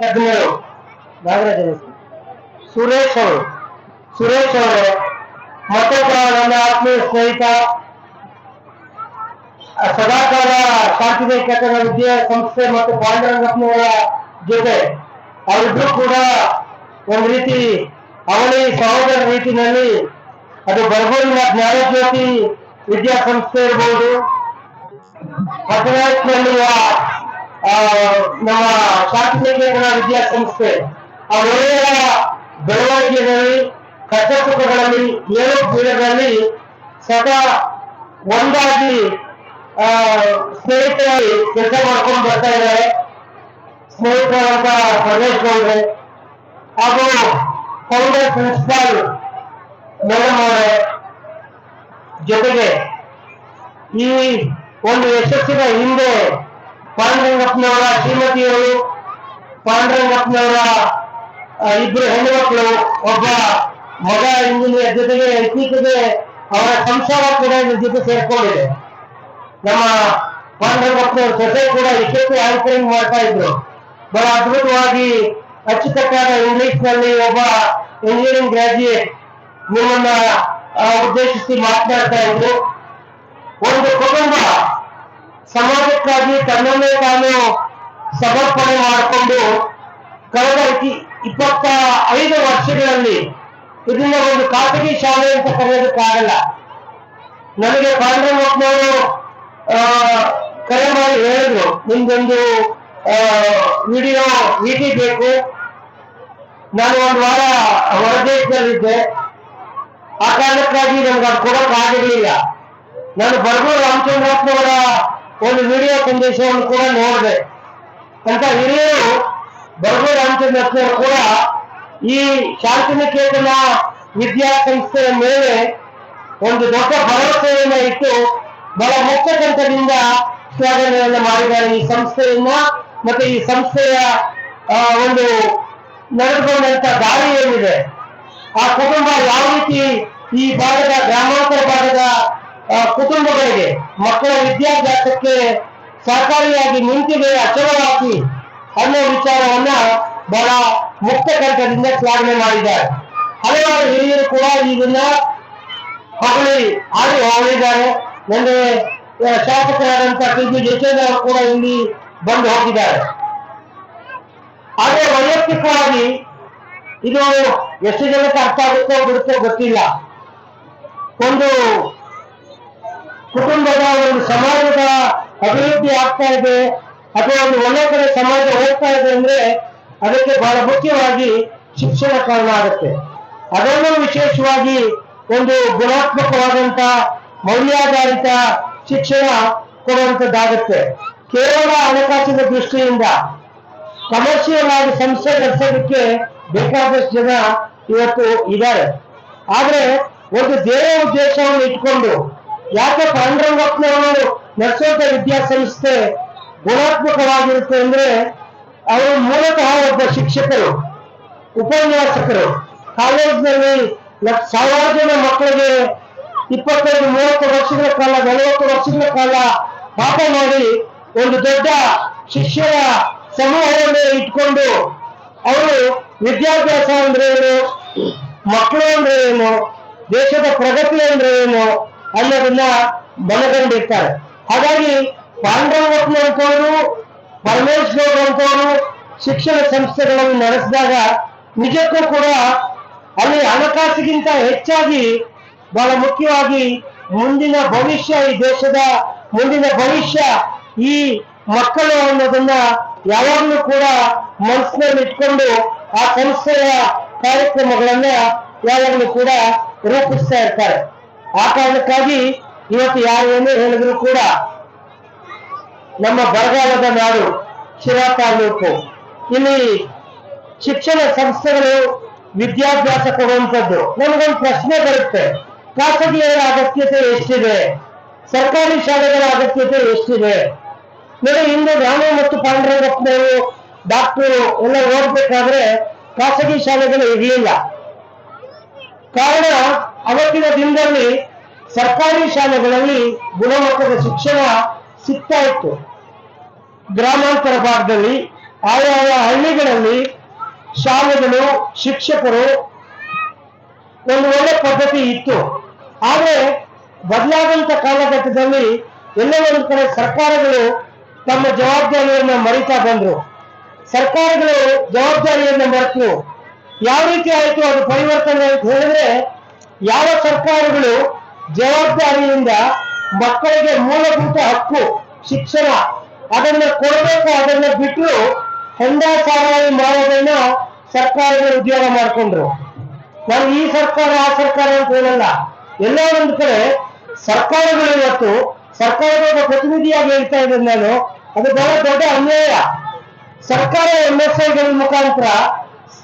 ನಾಗರಾಜ. ಸುರೇಶ್ ಅವರು. ಸುರೇಶ್ ಅವರು. ಮತ್ತೊಬ್ಬ ನನ್ನ ಆತ್ಮೀಯ ಸ್ನೇಹಿತ ಸದಾಕಾಲ ಶಾಂತಿನಿಕೇತನ ವಿದ್ಯಾಸಂಸ್ಥೆ ಮತ್ತು ಪಾಂಡುರಂಗಪ್ಪನವರ ಜೊತೆ ಅವರಿಬ್ರು ಕೂಡ ಒಂದು ರೀತಿ ಅವಳಿ ಸಹೋದರ ರೀತಿಯಲ್ಲಿ ಅದು ಬರಗೂರಿನ ಜ್ಞಾನಜ್ಯೋತಿ ವಿದ್ಯಾಸಂಸ್ಥೆ ಇರ್ಬೋದು. ಪಟ್ಟಣದಲ್ಲಿರುವ ನಮ್ಮ ಶಾಂತಿನಿಕೇತನ ವಿದ್ಯಾಸಂಸ್ಥೆ ಆ ಒಳ್ಳೆಯ ಬೆಳವಣಿಗೆಗಳಲ್ಲಿ ಸುಖಗಳಲ್ಲಿ ಏಳು ಬೀಳಗಳಲ್ಲಿ ಸದಾ ಒಂದಾಗಿ ಆ, ಸ್ನೇಹಿತರಾಗಿ ಕೆಲಸ ಮಾಡ್ಕೊಂಡು ಬರ್ತಾ ಇದ್ದಾರೆ. ಸ್ನೇಹಿತರಾದಂತ ಪ್ರದೇಶ್ ಗೌಡ್ರೆ ಹಾಗೂ ಕಾಂಗ್ರೆಸ್ ಪ್ರಿನ್ಸಿಪಾಲ್ ಮೇಡಮ್ ಅವರೇ ಜೊತೆಗೆ ಈ ಒಂದು ಯಶಸ್ಸಿನ ಹಿಂದೆ ಪಾಂಡುರಂಗಪ್ಪನವರ ಶ್ರೀಮತಿಯವರು ಪಾಂಡುರಂಗಪ್ಪನವರ ಇಬ್ಬರು ಹೆಣ್ಣು ಮಕ್ಕಳು ಒಬ್ಬ ಮಗ ಇಂಜಿನಿಯರ್ ಜೊತೆಗೆ ಇತ್ತೀಚೆಗೆ ಅವರ ಸಂಸಾರ ಕೂಡ ಜೊತೆ ಸೇರ್ಕೊಂಡಿದೆ. ನಮ್ಮ ಪಾಂಡುರಂಗಪ್ಪನವ್ರ ಜೊತೆ ಕೂಡ ಯಶಸ್ವಿ ಆಂಕರಿಂಗ್ ಮಾಡ್ತಾ ಇದ್ರು. ಬಹಳ ಅದ್ಭುತವಾಗಿ ಅಚ್ಚುಕಟ್ಟಾದ ಇಂಗ್ಲಿಷ್ನಲ್ಲಿ ಒಬ್ಬ ಇಂಜಿನಿಯರಿಂಗ್ ಗ್ರಾಜ್ಯುಯೇಟ್ ನಿಮ್ಮನ್ನ ಉದ್ದೇಶಿಸಿ ಮಾತನಾಡ್ತಾ ಇದ್ರು. ಒಂದು ಕುಟುಂಬ ಸಮಾಜಕ್ಕಾಗಿ ತನ್ನನ್ನೇ ತಾನು ಸಮರ್ಪಣೆ ಮಾಡಿಕೊಂಡು ಕಳೆದ ಇಪ್ಪತ್ತ ಐದು ವರ್ಷಗಳಲ್ಲಿ ಇದನ್ನ ಒಂದು ಖಾಸಗಿ ಶಾಲೆ ಅಂತ ಕರೆಯೋದಕ್ಕಾಗಲ್ಲ ನನಗೆ ಪಾಂಡುರಂಗಪ್ಪನವರು ಆ, ಕರೆ ಮಾಡಿ ಹೇಳಿದ್ರು ನಿಮ್ದೊಂದು ವಿಡಿಯೋ ವಿಟಿ ಬೇಕು. ನಾನು ಒಂದು ವಾರ ಹೊರದೇಶದಲ್ಲಿದ್ದೆ. ಆ ಕಾರಣಕ್ಕಾಗಿ ನನ್ಗೆ ಅದು ಕೊಡೋಕೆ ಆಗಿರ್ಲಿಲ್ಲ ನಾನು ಬರ್ಗೂರು ರಾಮಚಂದ್ರಪ್ಪನವರ ಒಂದು ವಿಡಿಯೋ ಸಂದೇಶವನ್ನು ಕೂಡ ನೋಡಿದೆ. ಅಂತ ಹಿರಿಯರು ಬರ್ಗೂರು ರಾಮಚಂದ್ರಪ್ಪನವರು ಕೂಡ ಈ ಶಾಂತಿನಿಕೇತನ ವಿದ್ಯಾಸಂಸ್ಥೆಯ ಮೇಲೆ ಒಂದು ದೊಡ್ಡ ಭರವಸೆಯನ್ನ ಇಟ್ಟು ಬಹಳ ಮುಕ್ತಕಂಠದಿಂದ ಶ್ಲಾಘನೆಯನ್ನ ಮಾಡಿದ್ದಾರೆ ಈ ಸಂಸ್ಥೆಯನ್ನ ಮತ್ತೆ ಈ ಸಂಸ್ಥೆಯ ಒಂದು ನಡೆದುಕೊಂಡಂತ ದಾರಿ ಏನಿದೆ? ಆ ಕುಟುಂಬ ಯಾವ ರೀತಿ ಈ ಭಾಗದ ಗ್ರಾಮಾಂತರ ಭಾಗದ ಕುಟುಂಬಗಳಿಗೆ ಮಕ್ಕಳ ವಿದ್ಯಾಭ್ಯಾಸಕ್ಕೆ ಸಹಕಾರಿಯಾಗಿ ನಿಂತಿದೆ ಅಚಲವಾಗಿ ಅನ್ನೋ ವಿಚಾರವನ್ನ ಬಹಳ ಮುಕ್ತ ಕಂಠದಿಂದ ಶ್ಲಾಘನೆ ಮಾಡಿದ್ದಾರೆ. ಹಲವಾರು ಹಿರಿಯರು ಕೂಡ ಇದನ್ನ ಹೊಗಳಿ ಆಡಿ ಹೊಗಳಿದ್ದಾರೆ ನನಗೆ ಶಾಸಕರಾದಂತಹ ಶಾಸಕರಾದಂತ ಟಿ ಬಿ ಜಯಚಂದ್ರ ಅವರು ಕೂಡ ಇಲ್ಲಿ ಬಂದು ಹೋಗಿದ್ದಾರೆ. ಆದ್ರೆ ವೈಯಕ್ತಿಕವಾಗಿ ಇದು ಎಷ್ಟು ಜನಕ್ಕೆ ಅರ್ಥ ಆಗುತ್ತೋ ಬಿಡುತ್ತೋ ಗೊತ್ತಿಲ್ಲ. ಒಂದು ಕುಟುಂಬದ ಒಂದು ಸಮಾಜದ ಅಭಿವೃದ್ಧಿ ಆಗ್ತಾ ಇದೆ, ಅಥವಾ ಒಂದು ಒಳ್ಳೆ ಕಡೆ ಸಮಾಜ ಹೋಗ್ತಾ ಇದೆ ಅಂದ್ರೆ ಅದಕ್ಕೆ ಬಹಳ ಮುಖ್ಯವಾಗಿ ಶಿಕ್ಷಣ ಕಾರಣ ಆಗುತ್ತೆ. ಅದನ್ನು ವಿಶೇಷವಾಗಿ ಒಂದು ಗುಣಾತ್ಮಕವಾದಂತ, ಮೌಲ್ಯಾಧಾರಿತ ಶಿಕ್ಷಣ ಕೊಡುವಂತದ್ದಾಗುತ್ತೆ. ಕೇವಲ ಹಣಕಾಸಿನ ದೃಷ್ಟಿಯಿಂದ ಕಮರ್ಷಿಯಲ್ ಆಗಿ ಸಂಸ್ಥೆ ನಡೆಸೋದಕ್ಕೆ ಬೇಕಾದಷ್ಟು ಜನ ಇವತ್ತು ಇದ್ದಾರೆ. ಆದ್ರೆ ಒಂದು ದೇಹ ಉದ್ದೇಶವನ್ನು ಇಟ್ಕೊಂಡು ಯಾಕೆ ಪಾಂಡುರಂಗಪ್ಪನವರು ನಡೆಸುವಂತ ವಿದ್ಯಾಸಂಸ್ಥೆ ಗುಣಾತ್ಮಕವಾಗಿರುತ್ತೆ ಅಂದ್ರೆ ಅವರು ಮೂಲತಃ ಒಬ್ಬ ಶಿಕ್ಷಕರು, ಉಪನ್ಯಾಸಕರು. ಕಾಲೇಜಿನಲ್ಲಿ ಸಾವಿರಾರು ಜನ ಮಕ್ಕಳಿಗೆ ಇಪ್ಪತ್ತೈದು, ಮೂವತ್ತು ವರ್ಷಗಳ ಕಾಲ, ನಲವತ್ತು ವರ್ಷಗಳ ಕಾಲ ಪಾಠ ಮಾಡಿ ಒಂದು ದೊಡ್ಡ ಶಿಷ್ಯರ ಸಮೂಹವನ್ನು ಇಟ್ಕೊಂಡು ಅವರು ವಿದ್ಯಾಭ್ಯಾಸ ಅಂದ್ರೆ ಏನು, ಮಕ್ಕಳು ಅಂದ್ರೆ ಏನು, ದೇಶದ ಪ್ರಗತಿ ಅಂದ್ರೆ ಏನು ಅನ್ನೋದನ್ನ ಮನಗಂಡಿರ್ತಾರೆ ಹಾಗಾಗಿ ಪಾಂಡವಪ್ಪನಂತವರು ಅಂತವರು ಪರಮೇಶ್ವರ್ ಅಂತವರು ಶಿಕ್ಷಣ ಸಂಸ್ಥೆಗಳನ್ನು ನಡೆಸಿದಾಗ ನಿಜಕ್ಕೂ ಕೂಡ ಅಲ್ಲಿ ಹಣಕಾಸಿಗಿಂತ ಹೆಚ್ಚಾಗಿ ಬಹಳ ಮುಖ್ಯವಾಗಿ ಮುಂದಿನ ಭವಿಷ್ಯ ಈ ದೇಶದ ಮುಂದಿನ ಭವಿಷ್ಯ ಈ ಮಕ್ಕಳು ಅನ್ನೋದನ್ನ ಯಾವಾಗಲೂ ಕೂಡ ಮನಸ್ಸಿನಲ್ಲಿ ಇಟ್ಕೊಂಡು ಆ ಸಂಸ್ಥೆಯ ಕಾರ್ಯಕ್ರಮಗಳನ್ನ ಯಾವಾಗಲೂ ಕೂಡ ರೂಪಿಸ್ತಾ ಇರ್ತಾರೆ. ಆ ಕಾರಣಕ್ಕಾಗಿ ಇವತ್ತು ಯಾರು ಏನೇ ಹೇಳಿದ್ರು ಕೂಡ ನಮ್ಮ ಬರಗಾಲದ ನಾಡು ಶಿರಾ ತಾಲೂಕು ಇಲ್ಲಿ ಶಿಕ್ಷಣ ಸಂಸ್ಥೆಗಳು ವಿದ್ಯಾಭ್ಯಾಸ ಕೊಡುವಂಥದ್ದು. ನಮಗೊಂದು ಪ್ರಶ್ನೆ ಬರುತ್ತೆ. ಖಾಸಗಿಯರ ಅಗತ್ಯತೆ ಎಷ್ಟಿದೆ? ಸರ್ಕಾರಿ ಶಾಲೆಗಳ ಅಗತ್ಯತೆ ಎಷ್ಟಿದೆ? ನೋಡಿ, ಇಂದು ರಾಮ ಮತ್ತು ಪಾಂಡುರಂಗಪ್ಪನವರು ಡಾಕ್ಟರು ಎಲ್ಲ ಓದ್ಬೇಕಾದ್ರೆ ಖಾಸಗಿ ಶಾಲೆಗಳು ಇರಲಿಲ್ಲ. ಕಾರಣ ಅವತ್ತಿನ ದಿನದಲ್ಲಿ ಸರ್ಕಾರಿ ಶಾಲೆಗಳಲ್ಲಿ ಗುಣಮಟ್ಟದ ಶಿಕ್ಷಣ ಸಿಗ್ತಾ ಇತ್ತು. ಗ್ರಾಮಾಂತರ ಭಾಗದಲ್ಲಿ ಆಯಾಯ ಹಳ್ಳಿಗಳಲ್ಲಿ ಶಾಲೆಗಳು, ಶಿಕ್ಷಕರು ಒಂದು ಒಳ್ಳೆ ಪದ್ಧತಿ ಇತ್ತು. ಆದರೆ ಬದಲಾದಂತ ಕಾಲಘಟ್ಟದಲ್ಲಿ ಎಲ್ಲೋ ಒಂದು ಕಡೆ ಸರ್ಕಾರಗಳು ತಮ್ಮ ಜವಾಬ್ದಾರಿಯನ್ನ ಮರಿತಾ ಬಂದ್ರು. ಸರ್ಕಾರಗಳು ಜವಾಬ್ದಾರಿಯನ್ನ ಮರೆತು. ಯಾವ ರೀತಿ ಆಯಿತು ಅದು ಪರಿವರ್ತನೆ ಅಂತ ಹೇಳಿದ್ರೆ ಯಾವ ಸರ್ಕಾರಗಳು ಜವಾಬ್ದಾರಿಯಿಂದ ಮಕ್ಕಳಿಗೆ ಮೂಲಭೂತ ಹಕ್ಕು, ಶಿಕ್ಷಣ ಅದನ್ನ ಕೊಡಬೇಕು, ಅದನ್ನ ಬಿಟ್ಟು ಹೆಂಡ ಸಾರಾಯಿ ಮಾಡೋದನ್ನ ಸರ್ಕಾರಗಳು ಉದ್ಯೋಗ ಮಾಡ್ಕೊಂಡ್ರು. ನಾನು ಈ ಸರ್ಕಾರ, ಆ ಸರ್ಕಾರ ಅಂತ ಹೇಳಲ್ಲ. ಎಲ್ಲ ಒಂದು ಕಡೆ ಸರ್ಕಾರಗಳು ಇವತ್ತು ಸರ್ಕಾರದ ಪ್ರತಿನಿಧಿಯಾಗಿ ಹೇಳ್ತಾ ಇದ್ದೇನೆ ನಾನು. ಅದು ಬಹಳ ದೊಡ್ಡ ಅನ್ಯಾಯ. ಸರ್ಕಾರ ಎಂ ಎಸ್ ಐಗಳ ಮುಖಾಂತರ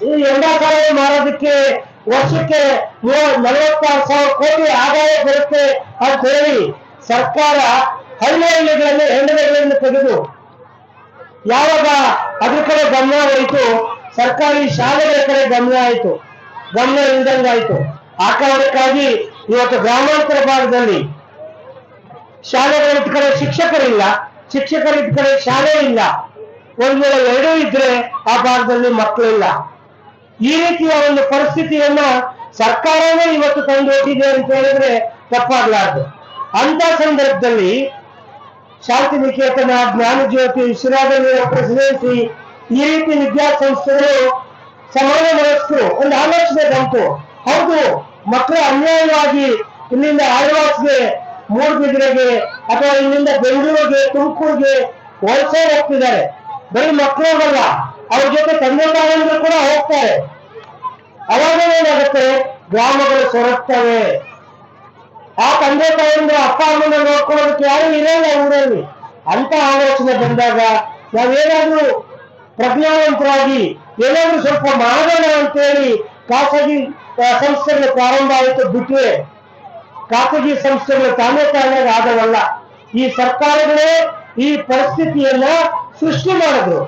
ಈ ಎಂಡ ಸಾರಾಯಿ ಮಾರೋದಕ್ಕೆ ವರ್ಷಕ್ಕೆ ನಲವತ್ತಾರು ಸಾವಿರ ಕೋಟಿ ಆದಾಯ ಬರುತ್ತೆ ಅಂತ ಹೇಳಿ ಸರ್ಕಾರ ಹಳ್ಳಿ ಹಳ್ಳಿಗಳಲ್ಲಿ ಹೆಣ್ಣುಗಳನ್ನು ತೆಗೆದು ಯಾವಾಗ ಅದ್ರ ಕಡೆ ಗಮನ ಹೋಯಿತು, ಸರ್ಕಾರಿ ಶಾಲೆಗಳ ಕಡೆ ಗಮನ ಆಯಿತು, ಗಮನ ಇಲ್ದಂಗಾಯ್ತು ಆ ಕಾರಣಕ್ಕಾಗಿ ಇವತ್ತು ಗ್ರಾಮಾಂತರ ಭಾಗದಲ್ಲಿ ಶಾಲೆಗಳ ಕಡೆ ಶಿಕ್ಷಕರಿಲ್ಲ ಶಿಕ್ಷಕರ ಕಡೆ ಶಾಲೆ ಇಲ್ಲ. ಒಂದ್ ವೇಳೆ ಎರಡೂ ಇದ್ರೆ ಆ ಭಾಗದಲ್ಲಿ ಮಕ್ಕಳಿಲ್ಲ. ಈ ರೀತಿಯ ಒಂದು ಪರಿಸ್ಥಿತಿಯನ್ನ ಸರ್ಕಾರವೇ ಇವತ್ತು ತಂದೊಡ್ಡಿದೆ ಅಂತ ಹೇಳಿದ್ರೆ ತಪ್ಪಾಗ್ಲಾರ್ದು. ಅಂತ ಸಂದರ್ಭದಲ್ಲಿ ಶಾಂತಿ ನಿಕೇತನ ಜ್ಞಾನ ಜ್ಯೋತಿ ಶಿರಾದಲ್ಲಿ ಪ್ರೆಸಿಡೆನ್ಸಿ ಈ ರೀತಿ ವಿದ್ಯಾಸಂಸ್ಥೆಗಳು ಸಮಾನ ಮನಸ್ಕರು, ಒಂದು ಆಲೋಚನೆ ಬಂತು. ಹೌದು, ಮಕ್ಕಳು ಅನ್ಯಾಯವಾಗಿ ಇಲ್ಲಿಂದ ಆಳ್ವಾಸ್ಗೆ ಮೂಡ್ಬಿದ್ರೆಗೆ ಅಥವಾ ಇಲ್ಲಿಂದ ಬೆಂಗಳೂರಿಗೆ, ತುಮಕೂರಿಗೆ ವಲಸೆ ಹೋಗ್ತಿದ್ದಾರೆ ಬರೀ ಮಕ್ಕಳು ಅವ್ರ ಜೊತೆ ತಂದೆ ತಾಯಂದ್ರು ಕೂಡ ಹೋಗ್ತಾರೆ. ಅವಾಗ ಏನಾಗುತ್ತೆ? ಗ್ರಾಮಗಳು ಸೊರಗ್ತವೆ. ಆ ತಂದೆ ತಾಯಿಂದ ಅಪ್ಪ ಅಮ್ಮನ ನೋಡ್ಕೊಳ್ಳೋದಕ್ಕೆ ಯಾರು ಇರಲ್ಲ ಊರಲ್ಲಿ. ಅಂತ ಆಲೋಚನೆ ಬಂದಾಗ ನಾವೇನಾದ್ರೂ ಪ್ರಜ್ಞಾವಂತರಾಗಿ ಏನಾದ್ರೂ ಸ್ವಲ್ಪ ಮಾಡೋಣ ಅಂತೇಳಿ ಖಾಸಗಿ ಸಂಸ್ಥೆಗಳು ಪ್ರಾರಂಭ ಆಯಿತು ಬಿಟ್ರೆ ಖಾಸಗಿ ಸಂಸ್ಥೆಗಳು ತಾನೇ ತಾನೇ ಆಗವಲ್ಲ ಈ ಸರ್ಕಾರಗಳೇ ಈ ಪರಿಸ್ಥಿತಿಯನ್ನ ಸೃಷ್ಟಿ ಮಾಡಿದ್ರು.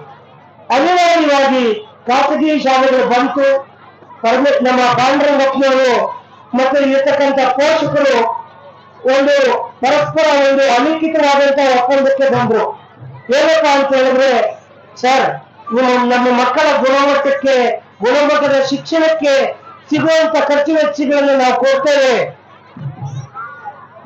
ಅನಿವಾರ್ಯವಾಗಿ ಖಾಸಗಿ ಶಾಲೆಗಳು ಬಂತು. ಪರಮೇಶ್, ನಮ್ಮ ಪಾಂಡುರಂಗಪ್ಪನವರು ಮತ್ತೆ ಇರ್ತಕ್ಕಂಥ ಪೋಷಕರು ಒಂದು ಪರಸ್ಪರ ಒಂದು ಅಲಿಖಿತವಾದಂತ ಒಪ್ಪಂದಕ್ಕೆ ಬಂದ್ರು. ಏನಪ್ಪ ಅಂತ ಹೇಳಿದ್ರೆ, ಸರ್, ನಿಮ್ಮ ನಮ್ಮ ಮಕ್ಕಳ ಗುಣಮಟ್ಟಕ್ಕೆ, ಗುಣಮಟ್ಟದ ಶಿಕ್ಷಣಕ್ಕೆ ಸಿಗುವಂತ ಖರ್ಚು ವೆಚ್ಚಗಳನ್ನು ನಾವು ಕೊಡ್ತೇವೆ.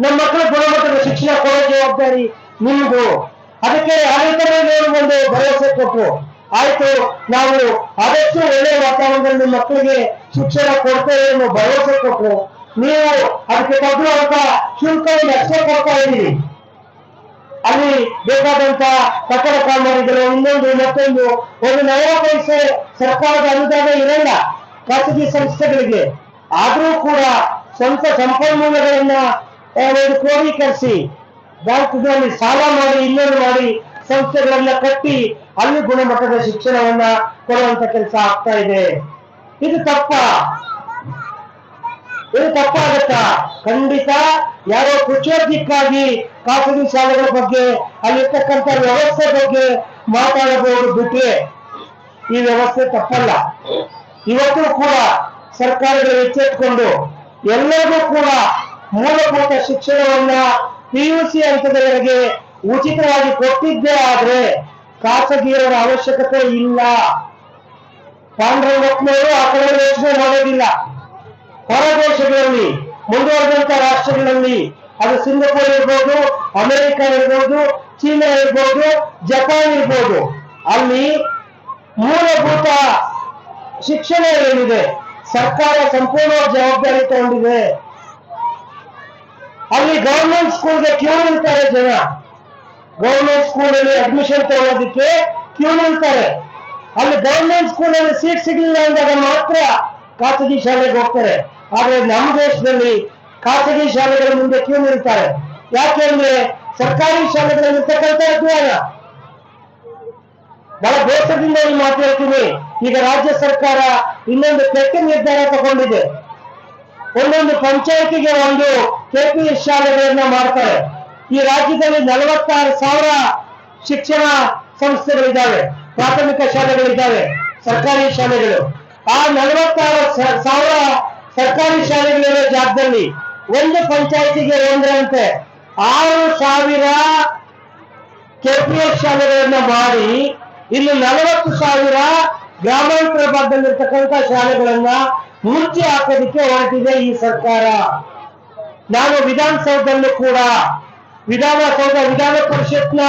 ನಮ್ಮ ಮಕ್ಕಳ ಗುಣಮಟ್ಟದ ಶಿಕ್ಷಣ ಕೊಡೋ ಜವಾಬ್ದಾರಿ ನಿಮ್ದು. ಅದಕ್ಕೆ ಆಡಳಿತ ಒಂದು ಭರವಸೆ ಕೊಟ್ಟರು ಆಯ್ತು, ನಾವು ಆದಷ್ಟು ಒಳ್ಳೆಯ ವಾತಾವರಣದಲ್ಲಿ ಮಕ್ಕಳಿಗೆ ಶಿಕ್ಷಣ ಕೊಡ್ತೇವೆ ಅನ್ನೋ ಭರವಸೆ ಕೊಟ್ಟರು ನೀವು ಅದಕ್ಕೆ ತಗ್ಗುವಂತ ಶುಲ್ಕವನ್ನು ಅಷ್ಟೇ ಕೊಡ್ತಾ ಇದ್ದೀರಿ. ಅಲ್ಲಿ ಬೇಕಾದಂತ ಕಟ್ಟಡ ಕಾಮಗಾರಿಗಳು, ಇನ್ನೊಂದು, ಮತ್ತೊಂದು. ಒಂದು ನಯ ಪೈಸೆ ಸರ್ಕಾರದ ಅನುದಾನ ಇರಲ್ಲ ಖಾಸಗಿ ಸಂಸ್ಥೆಗಳಿಗೆ. ಆದರೂ ಕೂಡ ಸ್ವಂತ ಸಂಪನ್ಮೂಲಗಳನ್ನ ಕ್ರೋಢೀಕರಿಸಿ, ಬ್ಯಾಂಕ್ಗಳಲ್ಲಿ ಸಾಲ ಮಾಡಿ, ಇನ್ನೊಂದು ಮಾಡಿ ಸಂಸ್ಥೆಗಳನ್ನ ಕಟ್ಟಿ ಅಲ್ಲಿ ಗುಣಮಟ್ಟದ ಶಿಕ್ಷಣವನ್ನ ಕೊಡುವಂತ ಕೆಲಸ ಆಗ್ತಾ ಇದೆ. ಇದು ತಪ್ಪ. ಇದು ತಪ್ಪಾಗುತ್ತಾ ಖಂಡಿತ. ಯಾರೋ ಕುಚೋದ್ಯಕ್ಕಾಗಿ ಖಾಸಗಿ ಶಾಲೆಗಳ ಬಗ್ಗೆ, ಅಲ್ಲಿರ್ತಕ್ಕಂಥ ವ್ಯವಸ್ಥೆ ಬಗ್ಗೆ ಮಾತಾಡಬಹುದು ಬಿಟ್ರೆ ಈ ವ್ಯವಸ್ಥೆ ತಪ್ಪಲ್ಲ. ಇವತ್ತು ಕೂಡ ಸರ್ಕಾರಗಳು ಎಚ್ಚೆತ್ಕೊಂಡು ಎಲ್ಲರಿಗೂ ಕೂಡ ಮೂಲಭೂತ ಶಿಕ್ಷಣವನ್ನ ಪಿಯುಸಿ ಹಂತದವರೆಗೆ ಉಚಿತವಾಗಿ ಕೊಟ್ಟಿದ್ದೆ ಆದ್ರೆ ಖಾಸಗಿಯರ ಅವಶ್ಯಕತೆ ಇಲ್ಲ. ಪಾಂಡುರಂಗಪ್ಪನವರು ಆ ಕಡೆ ಯೋಚನೆ ಮಾಡೋದಿಲ್ಲ. ಹೊರ ದೇಶಗಳಲ್ಲಿ, ಮುಂದುವರೆದಂತ ರಾಷ್ಟ್ರಗಳಲ್ಲಿ ಅದು ಸಿಂಗಪುರ್ ಇರ್ಬೋದು, ಅಮೆರಿಕ ಇರ್ಬೋದು, ಚೀನಾ ಇರ್ಬೋದು, ಜಪಾನ್ ಇರ್ಬೋದು. ಅಲ್ಲಿ ಮೂಲಭೂತ ಶಿಕ್ಷಣ ಏನಿದೆ? ಸರ್ಕಾರ ಸಂಪೂರ್ಣ ಜವಾಬ್ದಾರಿ ತಗೊಂಡಿದೆ. ಅಲ್ಲಿ ಗವರ್ಮೆಂಟ್ ಸ್ಕೂಲ್ಗೆ ಕ್ಯೂ ನಿಲ್ತಾರೆ ಜನ. ಗವರ್ಮೆಂಟ್ ಸ್ಕೂಲಲ್ಲಿ ಅಡ್ಮಿಷನ್ ತಗೊಳ್ಳೋದಕ್ಕೆ ಕ್ಯೂ ನಿಲ್ತಾರೆ. ಅಲ್ಲಿ ಸ್ಕೂಲ್ ಸ್ಕೂಲಲ್ಲಿ ಸೀಟ್ ಸಿಗಲಿಲ್ಲ ಅಂದಾಗ ಮಾತ್ರ ಖಾಸಗಿ ಶಾಲೆಗೆ ಹೋಗ್ತಾರೆ. ಆದ್ರೆ ನಮ್ಮ ದೇಶದಲ್ಲಿ ಖಾಸಗಿ ಶಾಲೆಗಳ ಮುಂದೆ ಕ್ಯೂ ನಿಲ್ತಾರೆ. ಯಾಕೆಂದ್ರೆ ಸರ್ಕಾರಿ ಶಾಲೆಗಳಲ್ಲಿ ಇರ್ತಕ್ಕಂಥ ಅಜ್ಞಾನ ಬಹಳ ಬೇಸರದಿಂದ ಈ ಮಾತಾಡ್ತೀನಿ ಈಗ ರಾಜ್ಯ ಸರ್ಕಾರ ಇನ್ನೊಂದು ಕೆಟ್ಟ ನಿರ್ಧಾರ ತಗೊಂಡಿದೆ. ಒಂದೊಂದು ಪಂಚಾಯತಿಗೆ ಒಂದು ಕೆಪಿಎಸ್ ಶಾಲೆಗಳನ್ನ ಮಾಡ್ತಾರೆ. ಈ ರಾಜ್ಯದಲ್ಲಿ ನಲವತ್ತಾರು ಸಾವಿರ ಶಿಕ್ಷಣ ಸಂಸ್ಥೆಗಳಿದ್ದಾವೆ, ಪ್ರಾಥಮಿಕ ಶಾಲೆಗಳಿದ್ದಾವೆ, ಸರ್ಕಾರಿ ಶಾಲೆಗಳು. ಆ ನಲವತ್ತಾರು ಸಾವಿರ ಸರ್ಕಾರಿ ಶಾಲೆಗಳಿರೋ ಜಾಗದಲ್ಲಿ ಒಂದು ಪಂಚಾಯತಿಗೆ ಒಂದರಂತೆ ಆರು ಸಾವಿರ ಕೆಪಿಎಸ್ ಶಾಲೆಗಳನ್ನ ಮಾಡಿ ಇಲ್ಲಿ ನಲವತ್ತು ಸಾವಿರ ಗ್ರಾಮಾಂತರ ಭಾಗದಲ್ಲಿರ್ತಕ್ಕಂಥ ಶಾಲೆಗಳನ್ನ ಮುಚ್ಚಿ ಹಾಕೋದಕ್ಕೆ ಹೊರಟಿದೆ ಈ ಸರ್ಕಾರ. ನಾನು ವಿಧಾನಸೌಧದಲ್ಲೂ ಕೂಡ ವಿಧಾನಸೌಧ ವಿಧಾನ ಪರಿಷತ್ನ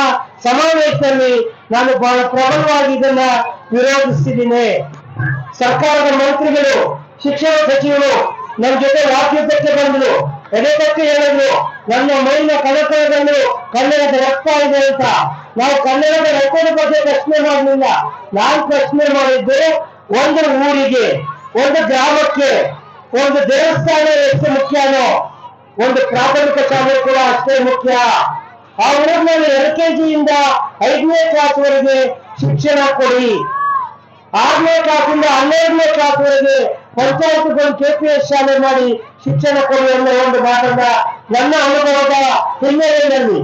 ಸಮಾವೇಶದಲ್ಲಿ ನಾನು ಬಹಳ ಪ್ರಬಲವಾಗಿ ಇದನ್ನ ವಿರೋಧಿಸಿದ್ದೀನಿ ಸರ್ಕಾರದ ಮಂತ್ರಿಗಳು, ಶಿಕ್ಷಣ ಸಚಿವರು ನನ್ನ ಜೊತೆ ವಾಕ್ಯುದ್ಧಕ್ಕೆ ಬಂದರು. ಎಡೆತಕ್ಕೆ ಹೇಳಿದ್ರು, ನನ್ನ ಮೈನ ಕಳಕಳದಲ್ಲಿ ಕನ್ನಡದ ರಕ್ತ ಇದೆ ಅಂತ. ನಾವು ಕನ್ನಡದ ರಕ್ತದ ಬಗ್ಗೆ ಪ್ರಶ್ನೆ ಮಾಡಲಿಲ್ಲ. ನಾನು ಪ್ರಶ್ನೆ ಮಾಡಿದ್ದು ಒಂದು ಊರಿಗೆ, ಒಂದು ಗ್ರಾಮಕ್ಕೆ, ಒಂದು ದೇವಸ್ಥಾನ ಎಷ್ಟು ಮುಖ್ಯನೋ ಒಂದು ಪ್ರಾಥಮಿಕ ಶಾಲೆ ಕೂಡ ಅಷ್ಟೇ ಮುಖ್ಯ. ಆ ಊರಿನಲ್ಲಿ ಎಲ್ ಕೆ ಜಿಯಿಂದ ಐದನೇ ಕ್ಲಾಸ್ವರೆಗೆ ಶಿಕ್ಷಣ ಕೊಡಿ. ಆರನೇ ಕ್ಲಾಸಿಂದ ಹನ್ನೆರಡನೇ ಕ್ಲಾಸ್ವರೆಗೆ ಪಿ ಕೆಪಿಎಸ್ ಶಾಲೆ ಮಾಡಿ ಶಿಕ್ಷಣ ಕೊಡಿ ಅನ್ನೋ ಒಂದು ಮಾತನ್ನ ನನ್ನ ಅನುಭವದ ಹಿನ್ನೆಲೆಯಲ್ಲಿ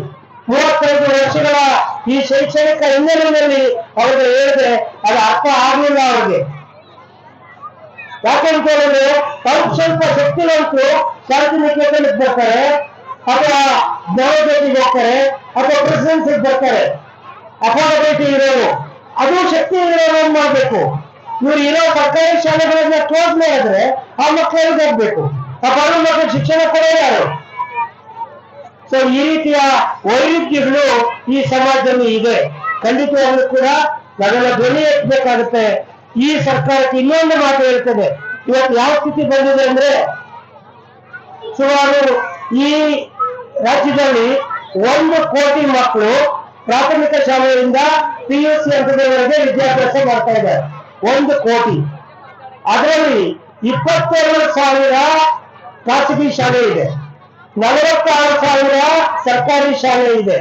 ಮೂವತ್ತೈದು ವರ್ಷಗಳ ಈ ಶೈಕ್ಷಣಿಕ ಹಿನ್ನೆಲೆಯಲ್ಲಿ ಅವ್ರಿಗೆ ಹೇಳಿದ್ರೆ ಅದು ಅರ್ಥ ಆಗಲಿಲ್ಲ ಅವ್ರಿಗೆ. ಯಾಕಂತ ಹೇಳಿದ್ರೆ ಅವ್ರು ಸ್ವಲ್ಪ ಶಕ್ತಿಗಳಂತೂ ಶಾಂತಿ ನಿಕೇತನಕ್ಕೆ ಬರ್ತಾರೆ, ಅಥವಾ ಜ್ಞಾನಜ್ಯೋತಿಗೆ ಹೋಗ್ತಾರೆ, ಅಥವಾ ಪ್ರೆಸಿಡೆನ್ಸಿಗೆ ಬರ್ತಾರೆ. ಅಫೋರ್ಡಬಿಲಿಟಿ ಇರೋರು. ಅದು ಶಕ್ತಿ ಇರೋರು ಮಾಡ್ಬೇಕು? ಇವ್ರು ಇರೋ ಸರ್ಕಾರಿ ಶಾಲೆಗಳನ್ನ ಕ್ಲೋಸ್ ಮಾಡಿದ್ರೆ ಆ ಮಕ್ಕಳಿಗೆ ಹೋಗ್ಬೇಕು? ಆ ಮಕ್ಕಳು ಶಿಕ್ಷಣ ಕೊಡೋರು ಯಾರು? ಸೊ ಈ ರೀತಿಯ ವೈರುಧ್ಯಗಳು ಈ ಸಮಾಜದಲ್ಲಿ ಇದೆ. ಖಂಡಿತವಾಗ್ಲೂ ಕೂಡ ನಾವೆಲ್ಲ ಧ್ವನಿ ಎತ್ತಬೇಕಾಗುತ್ತೆ. ಈ ಸರ್ಕಾರಕ್ಕೆ ಇನ್ನೊಂದು ಮಾತು ಹೇಳ್ತದೆ ಇವತ್ತು ಯಾವ ಸ್ಥಿತಿ ಬಂದಿದೆ ಅಂದ್ರೆ ಸುಮಾರು ಈ ರಾಜ್ಯದಲ್ಲಿ ಒಂದು ಕೋಟಿ ಮಕ್ಕಳು ಪ್ರಾಥಮಿಕ ಶಾಲೆಯಿಂದ ಪಿ ಯು ಸಿ ಹಂತದವರೆಗೆ ವಿದ್ಯಾಭ್ಯಾಸ ಮಾಡ್ತಾ ಇದ್ದಾರೆ. ಒಂದು ಕೋಟಿ. ಅದರಲ್ಲಿ ಇಪ್ಪತ್ತೆರಡು ಸಾವಿರ ಖಾಸಗಿ ಶಾಲೆ ಇದೆ. ನಲವತ್ತಾರು ಸಾವಿರ ಸರ್ಕಾರಿ ಶಾಲೆ ಇದೆ.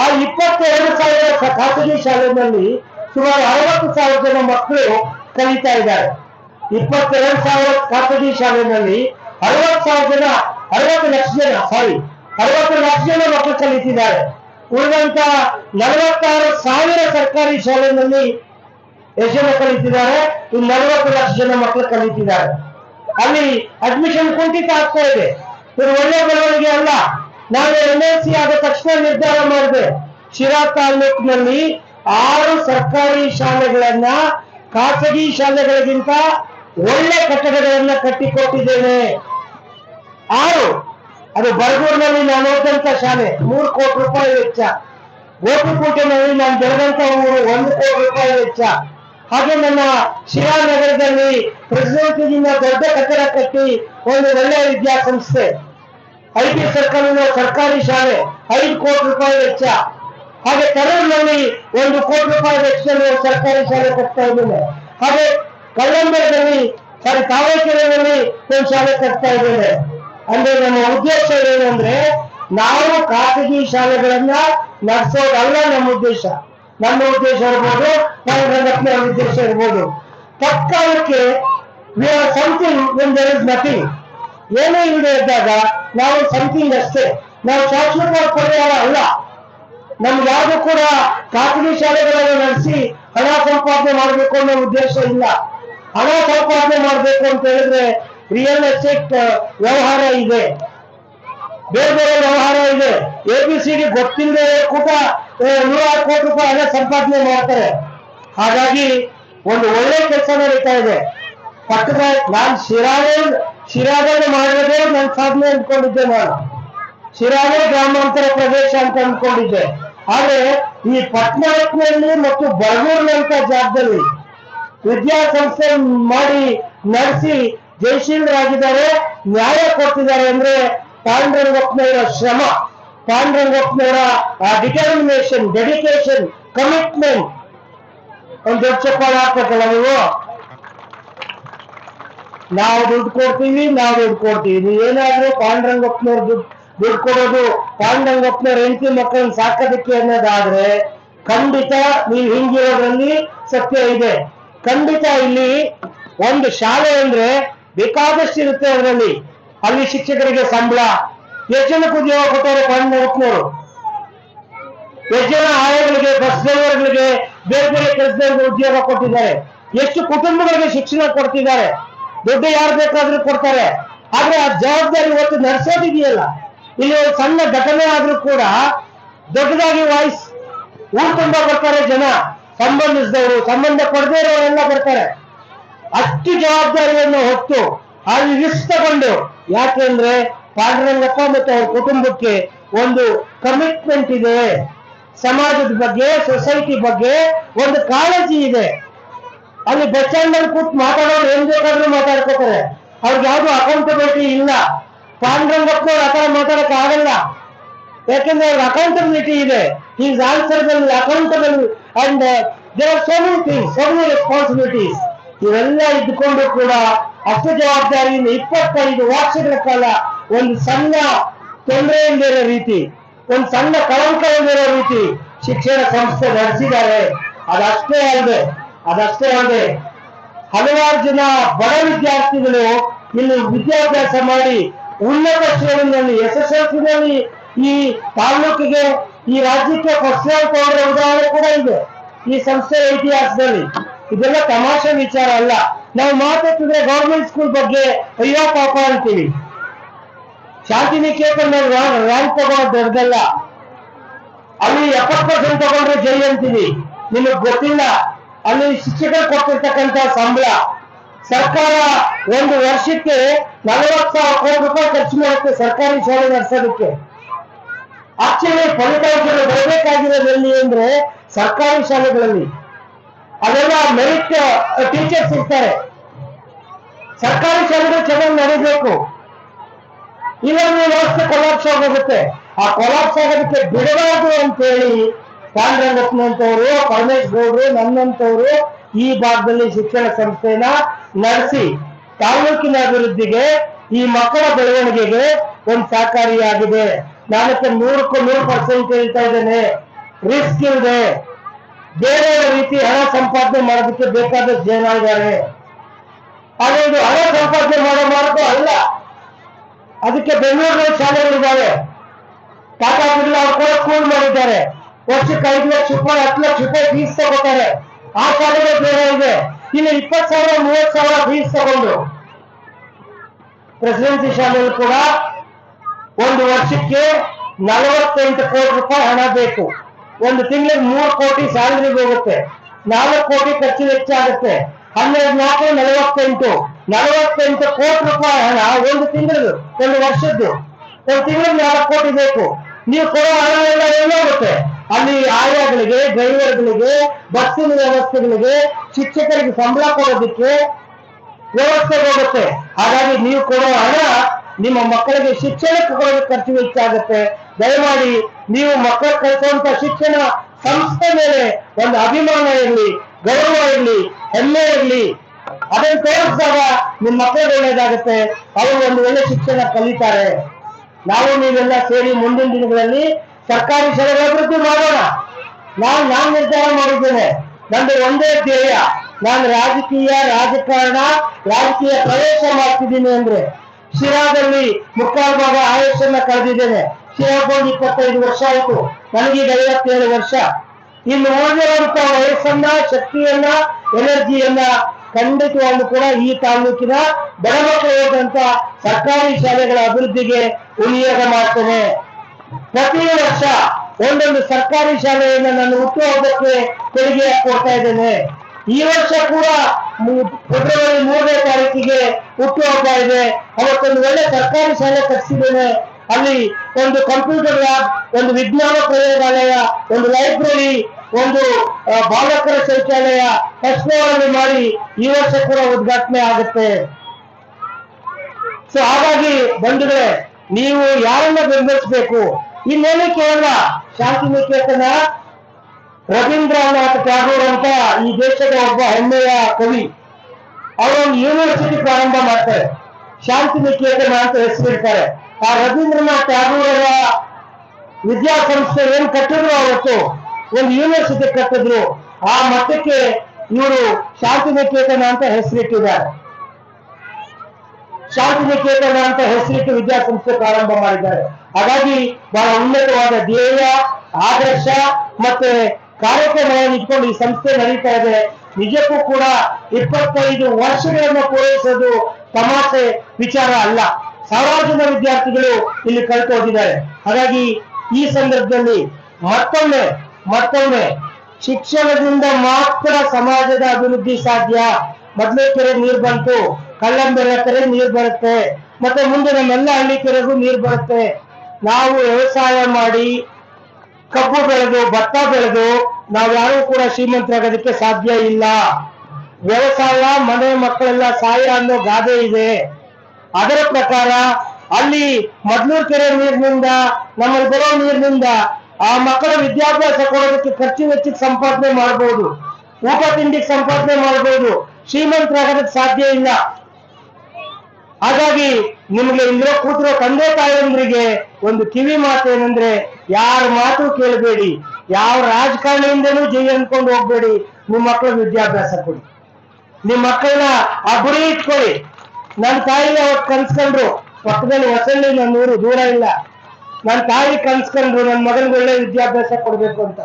ಆ ಇಪ್ಪತ್ತೆರಡು ಸಾವಿರ ಖಾಸಗಿ ಶಾಲೆಯಲ್ಲಿ ಸುಮಾರು ಅರವತ್ತು ಸಾವಿರ ಜನ ಮಕ್ಕಳು ಕಲಿತಾ ಇದ್ದಾರೆ. ಇಪ್ಪತ್ತೆರಡು ಸಾವಿರ ಖಾಸಗಿ ಶಾಲೆಯಲ್ಲಿ ಅರವತ್ತು ಸಾವಿರ ಜನ, ಅರವತ್ತು ಲಕ್ಷ ಜನ ಸಾರಿ ಅರವತ್ತು ಲಕ್ಷ ಜನ ಮಕ್ಕಳು ಕಲಿತಿದ್ದಾರೆ. ಉಳಿದಂತ ನಲವತ್ತಾರು ಸಾವಿರ ಸರ್ಕಾರಿ ಶಾಲೆಯಲ್ಲಿ ಎಷ್ಟು ಜನ ಕಲಿತಿದ್ದಾರೆ. ಈ ನಲವತ್ತು ಲಕ್ಷ ಜನ ಮಕ್ಕಳು ಕಲಿತಿದ್ದಾರೆ. ಅಲ್ಲಿ ಅಡ್ಮಿಷನ್ ಕುಂಠಿತ ಆಗ್ತಾ ಇದೆ. ಇದು ಒಳ್ಳೆ ಬೆಳವಣಿಗೆ ಅಲ್ಲ. ನಾನು ಎನ್ ಎಲ್ ಸಿ ಆದ ತಕ್ಷಣ ನಿರ್ಧಾರ ಮಾಡಿದೆ. ಶಿರಾ ತಾಲೂಕಿನಲ್ಲಿ ಆರು ಸರ್ಕಾರಿ ಶಾಲೆಗಳನ್ನ ಖಾಸಗಿ ಶಾಲೆಗಳಿಗಿಂತ ಒಳ್ಳೆ ಕಟ್ಟಡಗಳನ್ನ ಕಟ್ಟಿಕೊಟ್ಟಿದ್ದೇನೆ. ಆರು, ಅದು ಬರಗೂರಿನಲ್ಲಿ ನಾನು ಓದಂತ ಶಾಲೆ, ಮೂರು ಕೋಟಿ ರೂಪಾಯಿ ವೆಚ್ಚ. ಗೋಪಿಕೋಟೆನಲ್ಲಿ ನಾನು ಬೆಳೆದಂತ ಊರು, ಒಂದು ಕೋಟಿ ರೂಪಾಯಿ ವೆಚ್ಚ. ಹಾಗೆ ನನ್ನ ಶಿವಾನಗರದಲ್ಲಿ ಪ್ರೆಸಿಡೆನ್ಸಿಯಿಂದ ದೊಡ್ಡ ಕಟ್ಟಡ ಕಟ್ಟಿ ಒಂದು ಒಳ್ಳೆಯ ವಿದ್ಯಾಸಂಸ್ಥೆ. ಐ ಪಿ ಸರ್ಕಾರಿ ಶಾಲೆ, ಐದು ಕೋಟಿ ರೂಪಾಯಿ ವೆಚ್ಚ. ಹಾಗೆ ಕರೂರಿನಲ್ಲಿ ಒಂದು ಕೋಟಿ ರೂಪಾಯಿ ವೆಚ್ಚದಲ್ಲಿ ಸರ್ಕಾರಿ ಶಾಲೆ ಕಟ್ತಾ ಇದ್ದೇನೆ. ಹಾಗೆ ಕಲ್ಲಂಬರದಲ್ಲಿ ಸಾರಿ ತಾವರೆಕೆರೆಯಲ್ಲಿ ಒಂದು ಶಾಲೆ ಕಟ್ತಾ ಇದ್ದೇನೆ. ಅಂದ್ರೆ ನಮ್ಮ ಉದ್ದೇಶ ಏನಂದ್ರೆ, ನಾವು ಖಾಸಗಿ ಶಾಲೆಗಳನ್ನ ನಡೆಸೋದಲ್ಲ ನಮ್ಮ ಉದ್ದೇಶ. ನಮ್ಮ ಉದ್ದೇಶ ಇರ್ಬೋದು, ನಮ್ಮ ಉದ್ದೇಶ ಇರ್ಬೋದು. ತತ್ಕಾಲಕ್ಕೆ we are something when there is nothing ಏನೇ ಇಲ್ಲದೆ ಇದ್ದಾಗ ನಾವು ಸಮಥಿಂಗ್ ಅಷ್ಟೇ. ನಾವು ಶಾಶ್ವತ ಪರಿಹಾರ ಅಲ್ಲ ನಮ್ಗೆ ಕೂಡ ಖಾಸಗಿ ಶಾಲೆಗಳನ್ನು ನಡೆಸಿ ಹಣ ಸಂಪಾದನೆ ಮಾಡಬೇಕು ಅನ್ನೋ ಉದ್ದೇಶ ಇಲ್ಲ. ಹಣ ಸಂಪಾದನೆ ಮಾಡಬೇಕು ಅಂತ ಹೇಳಿದ್ರೆ ರಿಯಲ್ ಎಸ್ಟೇಟ್ ವ್ಯವಹಾರ ಇದೆ. ಬೇರೆ ಬೇರೆ ವ್ಯವಹಾರ ಇದೆ. ಎ ಬಿ ಸಿ ಡಿ ಗೊತ್ತಿಲ್ಲದೆ ಕೂಡ ನೂರಾರು ಕೋಟಿ ರೂಪಾಯಿ ಹಣ ಸಂಪಾದನೆ ಮಾಡ್ತಾರೆ. ಹಾಗಾಗಿ ಒಂದು ಒಳ್ಳೆ ಕೆಲಸ ನಡೀತಾ ಇದೆ. ಪಕ್ಕದ ನಾನು ಶಿರಾನೇ ಶಿರಾದಲ್ಲಿ ಮಾಡಿರೋದೇ ನನ್ನ ಸಾಧನೆ ಅಂದ್ಕೊಂಡಿದ್ದೆ ನಾನು. ಶಿರಾವೇ ಗ್ರಾಮಾಂತರ ಪ್ರದೇಶ ಅಂತ ಅಂದ್ಕೊಂಡಿದ್ದೆ ಆದ್ರೆ ಈ ಪಟ್ಟಣದಲ್ಲಿ ಮತ್ತು ಬರಗೂರಿನಂತ ಜಾಗದಲ್ಲಿ ವಿದ್ಯಾಸಂಸ್ಥೆ ಮಾಡಿ ನಡೆಸಿ ಜಯಶೀಲರಾಗಿದ್ದಾರೆ, ನ್ಯಾಯ ಕೊಡ್ತಿದ್ದಾರೆ ಅಂದ್ರೆ ಪಾಂಡುರಂಗಪ್ಪನವರ ಶ್ರಮ, ಪಾಂಡುರಂಗಪ್ಪನವರ ಡಿಟರ್ಮಿನೇಷನ್ ಡೆಡಿಕೇಶನ್ ಕಮಿಟ್ಮೆಂಟ್ ಒಂದು ದೊಡ್ಡ ಚಪ್ಪಾಳ ನೀವು? ನಾವು ದುಡ್ಡು ಕೊಡ್ತೀವಿ, ನಾವು ದುಡ್ಡು ಕೊಡ್ತೀವಿ. ನೀವೇನಾದ್ರೂ ಪಾಂಡುರಂಗಪ್ಪನವ್ರ ದುಡ್ಡು ದುಡ್ಡು ಕೊಡೋದು ಪಾಂಡಂಗಪ್ಪನ ಹೆಂಡತಿ ಮಕ್ಕಳನ್ನ ಸಾಕೋದಕ್ಕೆ ಅನ್ನೋದಾದ್ರೆ ಖಂಡಿತ ನೀವು ಹಿಂಗಿರೋದ್ರಲ್ಲಿ ಸತ್ಯ ಇದೆ. ಖಂಡಿತ ಇಲ್ಲಿ ಒಂದು ಶಾಲೆ ಅಂದ್ರೆ ಬೇಕಾದಷ್ಟು ಇರುತ್ತೆ ಅದರಲ್ಲಿ. ಅಲ್ಲಿ ಶಿಕ್ಷಕರಿಗೆ ಸಂಬಳ. ಎಷ್ಟು ಜನಕ್ಕೆ ಉದ್ಯೋಗ ಕೊಟ್ಟವರು ಪಾಂಡಂಗಪ್ಪನವರು ಎಷ್ಟು ಜನ ಆಯೋಗಳಿಗೆ, ಬಸ್ ಡ್ರೈವರ್ಗಳಿಗೆ, ಬೇರೆ ಬೇರೆ ಕೆಲಸದವರಿಗೆ ಉದ್ಯೋಗ ಕೊಟ್ಟಿದ್ದಾರೆ. ಎಷ್ಟು ಕುಟುಂಬಗಳಿಗೆ ಶಿಕ್ಷಣ ಕೊಡ್ತಿದ್ದಾರೆ. ದುಡ್ಡು ಯಾರು ಬೇಕಾದ್ರೂ ಕೊಡ್ತಾರೆ. ಆದ್ರೆ ಆ ಜವಾಬ್ದಾರಿ ಇವತ್ತು ನಡೆಸೋದಿದೆಯಲ್ಲ. ಇಲ್ಲಿ ಒಂದು ಸಣ್ಣ ಘಟನೆ ಆದ್ರೂ ಕೂಡ ದೊಡ್ಡದಾಗಿ ವಾಯ್ಸ್ ಊರ್ ತುಂಬಾ ಬರ್ತಾರೆ ಜನ, ಸಂಬಂಧಿಸಿದವರು. ಸಂಬಂಧ ಪಡೆದೇ ಇರೋರೆಲ್ಲ ಬರ್ತಾರೆ. ಅಷ್ಟು ಜವಾಬ್ದಾರಿಯನ್ನು ಹೊತ್ತು ಅಲ್ಲಿ ರಿಸ್ಕ್ ತಗೊಂಡು ಯಾಕೆಂದ್ರೆ ಪಾಂಡುರಂಗಪ್ಪ ಮತ್ತು ಅವ್ರ ಕುಟುಂಬಕ್ಕೆ ಒಂದು ಕಮಿಟ್ಮೆಂಟ್ ಇದೆ. ಸಮಾಜದ ಬಗ್ಗೆ ಸೊಸೈಟಿ ಬಗ್ಗೆ ಒಂದು ಕಾಳಜಿ ಇದೆ. ಅಲ್ಲಿ ಬಸ್ ಸ್ಟ್ಯಾಂಡ್ ಕೂತ್ ಮಾತಾಡೋರು ಏನ್ ಬೇಕಾದ್ರೂ ಮಾತಾಡ್ಕೋತಾರೆ. ಅವ್ರಿಗೆ ಯಾವ್ದು ಅಕೌಂಟಬಿಲಿಟಿ ಇಲ್ಲ. ಪಾಂಡುರಂಗಪ್ಪನವ್ರು ಆ ಥರ ಮಾತಾಡಕ್ ಆಗಲ್ಲ. ಯಾಕಂದ್ರೆ ಅವ್ರ ಅಕೌಂಟಬಿಲಿಟಿ ಇದೆ. Is answerable accountable and there are so many things so many responsibilities ಇವೆಲ್ಲ ಇದ್ದುಕೊಂಡು ಕೂಡ ಅಷ್ಟು ಜವಾಬ್ದಾರಿಯಿಂದ ಇಪ್ಪತ್ತೈದು ವರ್ಷಗಳ ಕಾಲ ಒಂದು ಸಣ್ಣ ತೊಂದರೆ ಇಲ್ಲದಿರೋ ರೀತಿ, ಒಂದು ಸಣ್ಣ ಕಳಂಕ ಇಲ್ಲದಿರೋ ರೀತಿ ಶಿಕ್ಷಣ ಸಂಸ್ಥೆ ನಡೆಸಿದ್ದಾರೆ. ಅದಷ್ಟೇ ಅಲ್ಲದೆ ಅದಷ್ಟೇ ಅಲ್ಲದೆ ಹಲವಾರು ಜನ ಬಡ ವಿದ್ಯಾರ್ಥಿಗಳು ಇಲ್ಲಿ ವಿದ್ಯಾಭ್ಯಾಸ ಮಾಡಿ ಉನ್ನತ ಶ್ರೇಣಿಯಲ್ಲಿ ಎಸ್ ಎಸ್ ಈ ತಾಲೂಕಿಗೆ, ಈ ರಾಜ್ಯಕ್ಕೆ ಫಸ್ಟ್ ರ್ಯಾಂಕ್ ತಗೊಂಡ್ರ ಉದಾಹರಣೆ ಕೂಡ ಇದೆ. ಈ ಸಂಸ್ಥೆಯ ಇತಿಹಾಸದಲ್ಲಿ. ಇದೆಲ್ಲ ತಮಾಷೆ ವಿಚಾರ ಅಲ್ಲ. ನಾವು ಮಾತಾಡ್ತಿದ್ರೆ ಗೌರ್ಮೆಂಟ್ ಸ್ಕೂಲ್ ಬಗ್ಗೆ, ಅಯ್ಯೋ ಪಾಪ ಅಂತೀವಿ. ಶಾಂತಿನಿಕೇತನ್ ರ್ಯಾಂಕ್ ತಗೊಳ್ಳೋದು ದೊಡ್ಡದಲ್ಲ. ಅಲ್ಲಿ ಎಪ್ಪತ್ತು ಪರ್ಸೆಂಟ್ ತಗೊಂಡ್ರೆ ಜೈ ಅಂತೀವಿ. ನಿಮಗ್ ಗೊತ್ತಿಲ್ಲ. ಅಲ್ಲಿ ಶಿಕ್ಷಕರು ಕೊಟ್ಟಿರ್ತಕ್ಕಂತ ಸಂಬಳ. ಸರ್ಕಾರ ಒಂದು ವರ್ಷಕ್ಕೆ ನಲವತ್ತು ಸಾವಿರ ಕೋಟಿ ರೂಪಾಯಿ ಖರ್ಚು ಮಾಡುತ್ತೆ ಸರ್ಕಾರಿ ಶಾಲೆ ನಡೆಸೋದಕ್ಕೆ. ಆಕ್ಚುಲಿ ಫಲಿತಾಂಶಗಳು ಬರಬೇಕಾಗಿರೋದಲ್ಲಿ ಅಂದ್ರೆ ಸರ್ಕಾರಿ ಶಾಲೆಗಳಲ್ಲಿ. ಅದೆಲ್ಲ ಮೆರಿಟ್ ಟೀಚರ್ಸ್ ಇರ್ತಾರೆ. ಸರ್ಕಾರಿ ಶಾಲೆಗಳು ಚೆನ್ನಾಗಿ ನಡೀಬೇಕು. ಇಲ್ಲೊಂದು ವ್ಯವಸ್ಥೆ ಕೊಲಾಪ್ಸ್ ಆಗೋಗುತ್ತೆ. ಆ ಕೊಲಾಪ್ಸ್ ಆಗೋದಕ್ಕೆ ಬಿಡಬಾರ್ದು ಅಂತೇಳಿ ಪಾಂಡುರಂಗಪ್ಪನಂತವರು ಪರಮೇಶ್ ಗೌಡ್ರು ನನ್ನಂತವರು ಈ ಭಾಗದಲ್ಲಿ ಶಿಕ್ಷಣ ಸಂಸ್ಥೆನ ನಡೆಸಿ ತಾಲೂಕಿನ ಅಭಿವೃದ್ಧಿಗೆ ಈ ಮಕ್ಕಳ ಬೆಳವಣಿಗೆಗೆ ಒಂದು ಸಹಕಾರಿಯಾಗಿದೆ. ನಾನಕ್ಕೆ ನೂರಕ್ಕೂ ನೂರು ಪರ್ಸೆಂಟ್ ಹೇಳ್ತಾ ಇದ್ದೇನೆ. ರಿಸ್ಕ್ ಇದೆ ಬೇರೆ ರೀತಿ ಹಣ ಸಂಪಾದನೆ ಮಾಡೋದಕ್ಕೆ ಬೇಕಾದ ಜನ ಇದ್ದಾರೆ. ಆದ್ರೆ ಇದು ಹಣ ಸಂಪಾದನೆ ಮಾಡೋ ಮಾರ್ಗ ಅಲ್ಲ. ಅದಕ್ಕೆ ಬೆಂಗಳೂರಿನ ಶಾಲೆಗಳಿದ್ದಾವೆ ಟಾಟಾ ಬಿರ್ಲಾ ಅವ್ರು ಕೂಡ ಸ್ಕೂಲ್ ಮಾಡಿದ್ದಾರೆ. ವರ್ಷಕ್ಕೆ ಐದು ಲಕ್ಷ ರೂಪಾಯಿ, ಹತ್ತು ಲಕ್ಷ ರೂಪಾಯಿ ಫೀಸ್ ತಗೋತಾರೆ. ಆ ಶಾಲೆಗಳು ಬೇರೆ ಇದೆ. ಇನ್ನು ಇಪ್ಪತ್ತು ಸಾವಿರ, ಮೂವತ್ತು ಸಾವಿರ ಫೀಸ್ ತಗೊಂಡು. ಪ್ರೆಸಿಡೆನ್ಸಿ ಶಾಲೆಯಲ್ಲಿ ಕೂಡ ಒಂದು ವರ್ಷಕ್ಕೆ ನಲವತ್ತೆಂಟು ಕೋಟಿ ರೂಪಾಯಿ ಹಣ ಬೇಕು. ಒಂದು ತಿಂಗಳಿಗೆ ಮೂರು ಕೋಟಿ ಸ್ಯಾಲರಿ ಹೋಗುತ್ತೆ. ನಾಲ್ಕು ಕೋಟಿ ಖರ್ಚು ವೆಚ್ಚ ಆಗುತ್ತೆ ಹನ್ನೆರಡು, ನಾಲ್ಕು, ನಲವತ್ತೆಂಟು. ನಲವತ್ತೆಂಟು ಕೋಟಿ ರೂಪಾಯಿ ಹಣ ಒಂದು ತಿಂಗಳು ಒಂದು ವರ್ಷದ್ದು. ಒಂದು ತಿಂಗಳಿಗೆ ನಾಲ್ಕು ಕೋಟಿ ಬೇಕು. ನೀವು ಕೊಡೋ ಹಣ ಎಲ್ಲ ಎಲ್ಲೋಗುತ್ತೆ ಅಲ್ಲಿ ಆಯಾಗಳಿಗೆ ಡ್ರೈವರ್ಗಳಿಗೆ ಬಸ್ಸಿನ ವ್ಯವಸ್ಥೆಗಳಿಗೆ ಶಿಕ್ಷಕರಿಗೆ ಸಂಬಳ ಕೊಡೋದಕ್ಕೆ ವ್ಯವಸ್ಥೆ ಹೋಗುತ್ತೆ. ಹಾಗಾಗಿ ನೀವು ಕೊಡೋ ಹಣ ನಿಮ್ಮ ಮಕ್ಕಳಿಗೆ ಶಿಕ್ಷಣಕ್ಕೆ ಕೊಡೋದು ಖರ್ಚು ಹೆಚ್ಚಾಗುತ್ತೆ ದಯಮಾಡಿ ನೀವು ಮಕ್ಕಳು ಕಲಿಸುವಂತ ಶಿಕ್ಷಣ ಸಂಸ್ಥೆ ಮೇಲೆ ಒಂದು ಅಭಿಮಾನ ಇರಲಿ, ಗೌರವ ಇರಲಿ, ಹೆಮ್ಮೆ ಇರಲಿ. ಅದನ್ನು ತೋರಿಸಿದಾಗ ನಿಮ್ಮ ಮಕ್ಕಳಿಗೆ ಒಳ್ಳೇದಾಗುತ್ತೆ ಅವರು ಒಂದು ಒಳ್ಳೆ ಶಿಕ್ಷಣ ಕಲಿತಾರೆ. ನಾವು ನೀವೆಲ್ಲ ಸೇರಿ ಮುಂದಿನ ದಿನಗಳಲ್ಲಿ ಸರ್ಕಾರಿ ಶಾಲೆಗಳ ಅಭಿವೃದ್ಧಿ ಮಾಡೋಣ. ನಾನು ನಾನು ನಿರ್ಧಾರ ಮಾಡಿದ್ದೇನೆ. ನಂದು ಒಂದೇ ಧ್ಯೇಯ. ನಾನು ರಾಜಕೀಯ, ರಾಜಕಾರಣ, ರಾಜಕೀಯ ಪ್ರವೇಶ ಮಾಡ್ತಿದ್ದೀನಿ ಅಂದ್ರೆ ಶಿರಾದಲ್ಲಿ ಮುಕ್ಕಾಲು ಭಾಗ ಆಯುಷನ್ನ ಕಳೆದಿದ್ದೇನೆ. ಒಂದು ಇಪ್ಪತ್ತೈದು ವರ್ಷ ಆಯಿತು. ನನಗೀಗ ಐವತ್ತೇಳು ವರ್ಷ. ಇನ್ನು ಉಳಿದಿರುವಂತ ವಯಸ್ಸನ್ನ, ಶಕ್ತಿಯನ್ನ, ಎನರ್ಜಿಯನ್ನ ಖಂಡಿತವಾಗ್ಲೂ ಕೂಡ ಈ ತಾಲೂಕಿನ ಬಡ ಸರ್ಕಾರಿ ಶಾಲೆಗಳ ಅಭಿವೃದ್ಧಿಗೆ ವಿನಿಯೋಗ ಮಾಡ್ತೇನೆ. ಪ್ರತಿ ವರ್ಷ ಒಂದೊಂದು ಸರ್ಕಾರಿ ಶಾಲೆಯನ್ನು ನಾನು ಹುಟ್ಟುಹಬ್ಬಕ್ಕೆ ತೆರಿಗೆ ಕೊಡ್ತಾ ಇದ್ದೇನೆ. ಈ ವರ್ಷ ಕೂಡ ಫೆಬ್ರವರಿ ಮೂರನೇ ತಾರೀಕಿಗೆ ಹುಟ್ಟುಹಬ್ಬ ಇದೆ. ಅವತ್ತೊಂದು ಒಳ್ಳೆ ಸರ್ಕಾರಿ ಶಾಲೆ ಕಟ್ಟಿಸಿದ್ದೇನೆ ಅಲ್ಲಿ ಒಂದು ಕಂಪ್ಯೂಟರ್ ಲ್ಯಾಬ್, ಒಂದು ವಿಜ್ಞಾನ ಪ್ರಯೋಗಾಲಯ, ಒಂದು ಲೈಬ್ರರಿ, ಒಂದು ಬಾಲಕರ ಶೌಚಾಲಯ ಪ್ರಶ್ನೆಗಳನ್ನು ಮಾಡಿ ಈ ವರ್ಷ ಕೂಡ ಉದ್ಘಾಟನೆ ಆಗುತ್ತೆ. ಸೊ ಹಾಗಾಗಿ ಬಂಧುಗಳೇ ನೀವು ಯಾರನ್ನ ಬೆಂಬಲಿಸಬೇಕು? ಇನ್ನೇನು ಕೇವಲ ಶಾಂತಿ ನಿಕೇತನ ರವೀಂದ್ರನಾಥ್ ಟ್ಯಾಗೋರ್ ಅಂತ ಈ ದೇಶದ ಒಬ್ಬ ಹೆಮ್ಮೆಯ ಕವಿ. ಅವರೊಂದು ಯೂನಿವರ್ಸಿಟಿ ಪ್ರಾರಂಭ ಮಾಡ್ತಾರೆ. ಶಾಂತಿ ನಿಕೇತನ ಅಂತ ಹೆಸರಿಡ್ತಾರೆ. ಆ ರವೀಂದ್ರನಾಥ್ ಅವರ ವಿದ್ಯಾಸಂಸ್ಥೆ ಏನ್ ಕಟ್ಟಿದ್ರು ಅವತ್ತು? ಒಂದು ಯೂನಿವರ್ಸಿಟಿ ಕಟ್ಟಿದ್ರು. ಆ ಮಟ್ಟಕ್ಕೆ ಇವರು ಶಾಂತಿ ನಿಕೇತನ ಅಂತ ಹೆಸರಿಟ್ಟಿದ್ದಾರೆ. ಶಾಂತಿ ನಿಕೇತನ ಅಂತ ಹೆಸರಿಟ್ಟು ವಿದ್ಯಾಸಂಸ್ಥೆ ಪ್ರಾರಂಭ ಮಾಡಿದ್ದಾರೆ. ಹಾಗಾಗಿ ಬಹಳ ಉನ್ನತವಾದ ಧ್ಯೇಯ, ಆದರ್ಶ ಮತ್ತೆ ಕಾರ್ಯಕ್ರಮವನ್ನು ಇಟ್ಕೊಂಡು ಈ ಸಂಸ್ಥೆ ನಡೀತಾ ಇದೆ. ನಿಜಕ್ಕೂ ಕೂಡ ಇಪ್ಪತ್ತೈದು ವರ್ಷಗಳನ್ನು ಪೂರೈಸೋದು ತಮಾಷೆ ವಿಚಾರ ಅಲ್ಲ. ಸಾವಿರಾರು ವಿದ್ಯಾರ್ಥಿಗಳು ಇಲ್ಲಿ ಕಲಿತು ಹಾಗಾಗಿ ಈ ಸಂದರ್ಭದಲ್ಲಿ ಮತ್ತೊಮ್ಮೆ ಮತ್ತೊಮ್ಮೆ ಶಿಕ್ಷಣದಿಂದ ಮಾತ್ರ ಸಮಾಜದ ಅಭಿವೃದ್ಧಿ ಸಾಧ್ಯ. ಮೊದಲೇ ಕೆರೆ ನೀರು ಬಂತು. ಕಳ್ಳಂಬೆರೆ ಕೆರೆ ನೀರ್ ಬರುತ್ತೆ. ಮತ್ತೆ ಮುಂದೆ ನಮ್ಮೆಲ್ಲ ಹಳ್ಳಿ ಕೆರೆಗೂ ನೀರ್ ಬರುತ್ತೆ. ನಾವು ವ್ಯವಸಾಯ ಮಾಡಿ ಕಬ್ಬು ಬೆಳೆದು, ಭತ್ತ ಬೆಳೆದು ನಾವ್ಯಾರು ಕೂಡ ಶ್ರೀಮಂತರಾಗೋದಕ್ಕೆ ಸಾಧ್ಯ ಇಲ್ಲ. ವ್ಯವಸಾಯ, ಮನೆ ಮಕ್ಕಳೆಲ್ಲ ಸಾಯ ಅನ್ನೋ ಗಾದೆ ಇದೆ. ಅದರ ಪ್ರಕಾರ ಅಲ್ಲಿ ಮದ್ಲೂರ್ ಕೆರೆ ನೀರಿನಿಂದ, ನಮ್ಮಲ್ಲಿ ಬರೋ ನೀರಿನಿಂದ ಆ ಮಕ್ಕಳ ವಿದ್ಯಾಭ್ಯಾಸ ಕೊಡೋದಕ್ಕೆ ಖರ್ಚು ವೆಚ್ಚಕ್ಕೆ ಸಂಪಾದನೆ ಮಾಡಬಹುದು ಊಟ ತಿಂಡಿಗೆ ಸಂಪಾದನೆ ಮಾಡಬಹುದು ಶ್ರೀಮಂತರಾಗೋದಕ್ಕೆ ಸಾಧ್ಯ ಇಲ್ಲ. ಹಾಗಾಗಿ ನಿಮ್ಗೆ ಇಂದ್ರ ಕೂತಿರೋ ತಂದೆ ತಾಯಿಯಂದ್ರಿಗೆ ಒಂದು ಕಿವಿ ಮಾತು ಏನಂದ್ರೆ ಯಾರ ಮಾತು ಕೇಳಬೇಡಿ. ಯಾವ ರಾಜಕಾರಣಿಯಿಂದನೂ ಜೈ ಅನ್ಕೊಂಡು ಹೋಗ್ಬೇಡಿ. ನಿಮ್ಮ ಮಕ್ಕಳ ವಿದ್ಯಾಭ್ಯಾಸ ಕೊಡಿ. ನಿಮ್ ಮಕ್ಕಳನ್ನ ಆ ಗುರಿ ಇಟ್ಕೊಳ್ಳಿ. ನನ್ನ ತಾಯಿ ಅವತ್ ಕನ್ಸ್ಕೊಂಡ್ರು. ಪಕ್ಕದಲ್ಲಿ ಹೊಸಳ್ಳಿ ನನ್ನ ಊರು ದೂರ ಇಲ್ಲ. ನನ್ನ ತಾಯಿ ಕನ್ಸ್ಕೊಂಡ್ರು ನನ್ನ ಮಗನಿಗೆ ಒಳ್ಳೆ ವಿದ್ಯಾಭ್ಯಾಸ ಕೊಡ್ಬೇಕು ಅಂತ.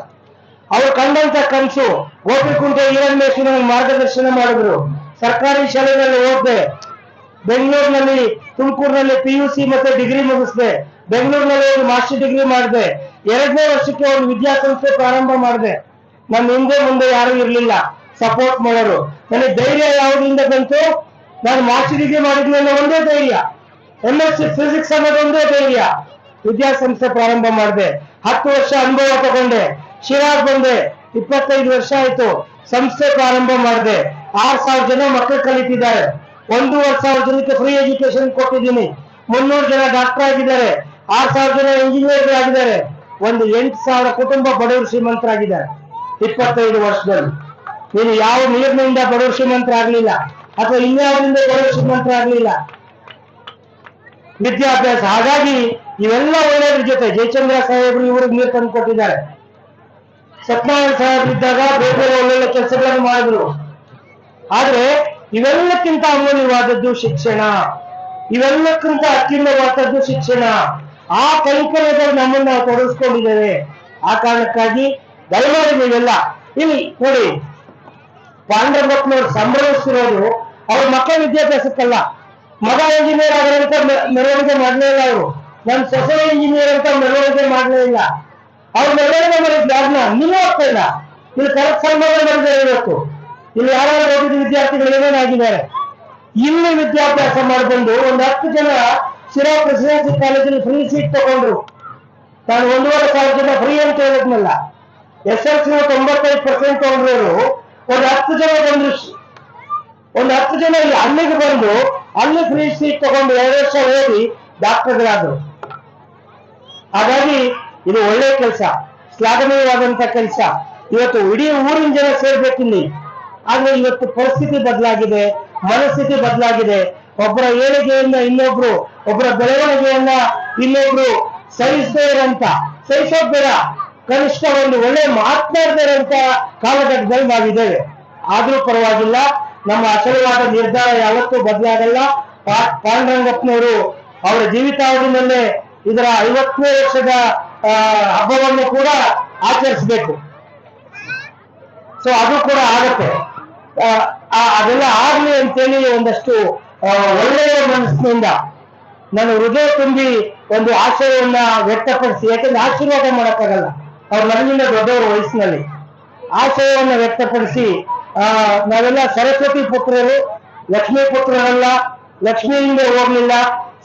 ಅವ್ರು ಕಂಡಂತ ಕನಸು ಗೋಪಿಕುಂಟೆ ಈರಣ್ಮೇಶ್ವರ ನನಗೆ ಮಾರ್ಗದರ್ಶನ ಮಾಡಿದ್ರು. ಸರ್ಕಾರಿ ಶಾಲೆಗಳಲ್ಲಿ ಓದ್ದೆ ಬೆಂಗಳೂರಿನಲ್ಲಿ, ತುಮಕೂರಿನಲ್ಲಿ ಪಿ ಯು ಸಿ ಮತ್ತೆ ಡಿಗ್ರಿ ಮುಗಿಸ್ದೆ. ಬೆಂಗಳೂರಿನಲ್ಲಿ ಒಂದು ಮಾಸ್ಟರ್ ಡಿಗ್ರಿ ಮಾಡಿದೆ. ಎರಡನೇ ವರ್ಷಕ್ಕೆ ಒಂದು ವಿದ್ಯಾಸಂಸ್ಥೆ ಪ್ರಾರಂಭ ಮಾಡಿದೆ. ನನ್ನ ಹಿಂದೆ ಮುಂದೆ ಯಾರು ಇರಲಿಲ್ಲ. ಸಪೋರ್ಟ್ ಮಾಡೋರು. ನನಗೆ ಧೈರ್ಯ ಯಾವುದರಿಂದ ಬಂತು? ನಾನು ಮಾಸ್ಟರ್ ಡಿಗ್ರಿ ಮಾಡಿದ್ಮೇಲೆ ಒಂದೇ ಧೈರ್ಯ. ಎಂ ಎಸ್ ಸಿ ಫಿಸಿಕ್ಸ್ ಅನ್ನೋದು ಒಂದೇ ಧೈರ್ಯ. ವಿದ್ಯಾಸಂಸ್ಥೆ ಪ್ರಾರಂಭ ಮಾಡಿದೆ. ಹತ್ತು ವರ್ಷ ಅನುಭವ ತಗೊಂಡೆ. ಶಿರಾಗ್ ಬಂದೆ. ಇಪ್ಪತ್ತೈದು ವರ್ಷ ಆಯ್ತು. ಸಂಸ್ಥೆ ಪ್ರಾರಂಭ ಮಾಡಿದೆ. ಆರ್ ಸಾವಿರ ಜನ ಮಕ್ಕಳು ಕಲಿತಿದ್ದಾರೆ. ಒಂದೂವರೆ ಸಾವಿರ ಜನಕ್ಕೆ ಫ್ರೀ ಎಜುಕೇಶನ್ ಕೊಟ್ಟಿದ್ದೀನಿ. ಮುನ್ನೂರು ಜನ ಡಾಕ್ಟರ್ ಆಗಿದ್ದಾರೆ, ಆರ್ ಸಾವಿರ ಜನ ಇಂಜಿನಿಯರ್ ಆಗಿದ್ದಾರೆ. ಒಂದು ಎಂಟು ಸಾವಿರ ಕುಟುಂಬ ಬಡವರು ಶ್ರೀಮಂತರಾಗಿದ್ದಾರೆ ಇಪ್ಪತ್ತೈದು ವರ್ಷದಲ್ಲಿ. ನೀನು ಯಾವ ನೀರಿನಿಂದ ಬಡವರು ಶ್ರೀಮಂತರಾಗ್ಲಿಲ್ಲ, ಅಥವಾ ಇನ್ಯಾವುದರಿಂದ ಬಡವರು ಶ್ರೀಮಂತರಾಗ್ಲಿಲ್ಲ. ವಿದ್ಯಾಭ್ಯಾಸ, ಹಾಗಾಗಿ ಇವೆಲ್ಲ ಒಳ್ಳೆಯದ್ರ ಜೊತೆ, ಜಯಚಂದ್ರ ಸಾಹೇಬರು ಇವ್ರಿಗೆ ನೀರು ತಂದು ಕೊಟ್ಟಿದ್ದಾರೆ. ಸತ್ಯನಾರಾಯಣ ಸಾಹೇಬ್ ಇದ್ದಾಗ ಬೇರೆ ಬೇರೆ ಒಳ್ಳೊಳ್ಳೆ ಕೆಲಸಗಳನ್ನು ಮಾಡಿದ್ರು. ಆದ್ರೆ ಇವೆಲ್ಲಕ್ಕಿಂತ ಅಮೂಲ್ಯವಾದದ್ದು ಶಿಕ್ಷಣ. ಇವೆಲ್ಲಕ್ಕಿಂತ ಅತ್ಯುನ್ನವಾದದ್ದು ಶಿಕ್ಷಣ. ಆ ಕೈಂಕರ್ಯದಲ್ಲಿ ನಮ್ಮನ್ನು ನಾವು ತೊಡಗಿಸ್ಕೊಂಡಿದ್ದೇವೆ. ಆ ಕಾರಣಕ್ಕಾಗಿ ದಯಮಾಡಿ ನೀವೆಲ್ಲ ಇಲ್ಲಿ ನೋಡಿ ಪಾಂಡ್ರಂಗಪ್ಪನವ್ರು ಸಂಭ್ರಮಿಸ್ತಿರೋದು ಅವ್ರ ಮಕ್ಕಳ ವಿದ್ಯಾಭ್ಯಾಸಕ್ಕಲ್ಲ. ಮಗ ಇಂಜಿನಿಯರ್ ಆಗರಂತ ಮೆರವಣಿಗೆ ಮಾಡಲೇ ಇಲ್ಲ ಅವರು. ನನ್ನ ಸೊಸೆ ಇಂಜಿನಿಯರ್ ಅಂತ ಮೆರವಣಿಗೆ ಮಾಡಲೇ ಇಲ್ಲ. ಅವ್ರ ಮೆರವಣಿಗೆ ಮಾಡಿದ ಯಾರನ್ನ ನೀವು ಹೋಗ್ತಾ ಇಲ್ಲ. ನೀವು ಕರೆಕ್ಟ್ ಸಂಭವ ಮಾಡಿದ್ರೆ ಇವತ್ತು ಇಲ್ಲಿ ಯಾರಾದ್ರೂ ಓದಿದ ವಿದ್ಯಾರ್ಥಿಗಳು ಏನೇನಾಗಿದ್ದಾರೆ ಇಲ್ಲಿ ವಿದ್ಯಾಭ್ಯಾಸ ಮಾಡ್ಕೊಂಡು ಒಂದು ಹತ್ತು ಜನ ಶಿರಾ ಪ್ರೆಸಿಡೆನ್ಸಿ ಕಾಲೇಜಲ್ಲಿ ಫ್ರೀ ಸೀಟ್ ತಗೊಂಡ್ರು. ತಾನು ಒಂದೂವರೆ ಸಾವಿರ ಜನ ಫ್ರೀ ಅಂತ ಹೇಳಿದ್ನಲ್ಲ. ಎಸ್ ಎಲ್ ಸಿ ತೊಂಬತ್ತೈದು ಪರ್ಸೆಂಟ್ ತಗೊಂಡ್ರು. ಒಂದು ಹತ್ತು ಜನ ಬಂದ್ರು. ಒಂದು ಹತ್ತು ಜನ ಇಲ್ಲಿ ಅಲ್ಲಿಗೆ ಬಂದು ಅಲ್ಲಿ ಫ್ರೀ ಸೀಟ್ ತಗೊಂಡು ಎರಡು ವರ್ಷ ಓದಿ ಡಾಕ್ಟರ್ಗಳಾದ್ರು ಹಾಗಾಗಿ ಇದು ಒಳ್ಳೆ ಕೆಲಸ. ಶ್ಲಾಘನೀಯವಾದಂತ ಕೆಲಸ. ಇವತ್ತು ಇಡೀ ಊರಿನ ಜನ ಸೇರ್ಬೇಕಿಲ್ಲಿ ಆದ್ರೆ ಇವತ್ತು ಪರಿಸ್ಥಿತಿ ಬದಲಾಗಿದೆ, ಮನಸ್ಥಿತಿ ಬದಲಾಗಿದೆ. ಒಬ್ಬರ ಏಳಿಗೆಯನ್ನ ಇನ್ನೊಬ್ರು, ಒಬ್ಬರ ಬೆಳವಣಿಗೆಯನ್ನ ಇನ್ನೊಬ್ರು ಸಹಿಸದೇ ಇರಂತ ಸಹಿಸೋದ್ ಬೇಡ ಕನಿಷ್ಠ ಒಂದು ಒಳ್ಳೆ ಮಾತನಾಡದೇ ಇರೋಂತ ಕಾಲಘಟ್ಟದಲ್ಲಿ ನಾವಿದ್ದೇವೆ ಆದ್ರೂ ಪರವಾಗಿಲ್ಲ, ನಮ್ಮ ಅಚಲವಾದ ನಿರ್ಧಾರ ಯಾವತ್ತೂ ಬದಲಾಗಲ್ಲ. ಪಾಂಡುರಂಗಪ್ಪನವರು ಅವರ ಜೀವಿತಾವಧಿನಲ್ಲೇ ಇದರ ಐವತ್ತನೇ ವರ್ಷದ ಹಬ್ಬವನ್ನು ಕೂಡ ಆಚರಿಸಬೇಕು. ಸೊ ಅದು ಕೂಡ ಆಗತ್ತೆ. ಅದೆಲ್ಲ ಆಗ್ಲಿ ಅಂತೇಳಿ ಒಂದಷ್ಟು ಒಳ್ಳೆಯ ಮನಸ್ಸಿನಿಂದ ನಾನು ಹೃದಯ ತುಂಬಿ ಒಂದು ಆಶಯವನ್ನ ವ್ಯಕ್ತಪಡಿಸಿ, ಯಾಕಂದ್ರೆ ಆಶೀರ್ವಾದ ಮಾಡಕ್ಕಾಗಲ್ಲ. ಅವ್ರ ನನಗಿಂತ ದೊಡ್ಡವರ ವಯಸ್ಸಿನಲ್ಲಿ. ಆಶಯವನ್ನ ವ್ಯಕ್ತಪಡಿಸಿ, ಆ, ನಾವೆಲ್ಲ ಸರಸ್ವತಿ ಪುತ್ರರು, ಲಕ್ಷ್ಮೀ ಪುತ್ರರಲ್ಲ, ಲಕ್ಷ್ಮಿಯಿಂದ ಹೋಗ್ಲಿಲ್ಲ,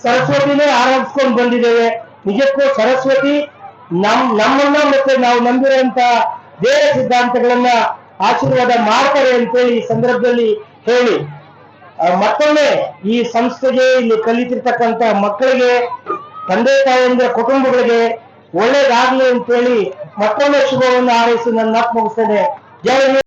ಸರಸ್ವತಿನೇ ಆರಾಧಿಸ್ಕೊಂಡು ಬಂದಿದ್ದೇವೆ. ನಿಜಕ್ಕೂ ಸರಸ್ವತಿ ನಮ್, ನಮ್ಮನ್ನ ಮತ್ತೆ ನಾವು ನಂಬಿರುವಂತ ದೇಹ ಸಿದ್ಧಾಂತಗಳನ್ನ ಆಶೀರ್ವಾದ ಮಾಡ್ತಾರೆ ಅಂತೇಳಿ ಈ ಸಂದರ್ಭದಲ್ಲಿ ಹೇಳಿ ಮತ್ತೊಮ್ಮೆ ಈ ಸಂಸ್ಥೆಗೆ ಇಲ್ಲಿ ಕಲಿತಿರ್ತಕ್ಕಂತ ಮಕ್ಕಳಿಗೆ, ತಂದೆ ತಾಯಿಯಿಂದ ಕುಟುಂಬಗಳಿಗೆ ಒಳ್ಳೇದಾಗ್ಲಿ ಅಂತೇಳಿ ಮತ್ತೊಮ್ಮೆ ಶುಭವನ್ನು ಹಾರೈಸಿ ನನ್ನ ಮುಗಿಸ್ತೇನೆ ಜೈ ಹಿಂದ್.